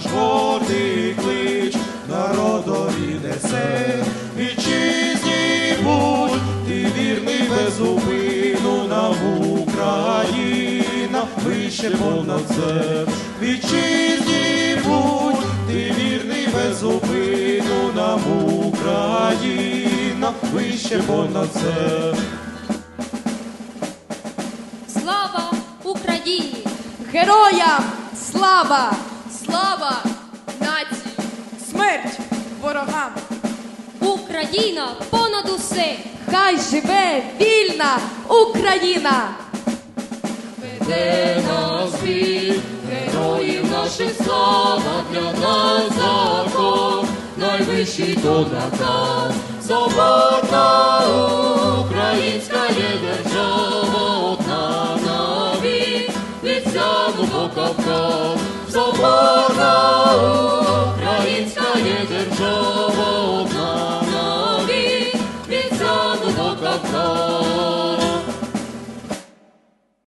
гордий клич народові несе, вітчизні будь, ти вірний без зупину нам Україна, вище понад все, вітчизні будь, ти вірний без зупину нам Україна, вище понад все. Слава Україні! Героям слава! Слава нації! Смерть ворогам! Україна понад усе! Хай живе вільна Україна! Веде нас світ, героїв наших слава для нас закон, найвищий то наказ, свободна українська є держава, одна від покопа. presence, oh.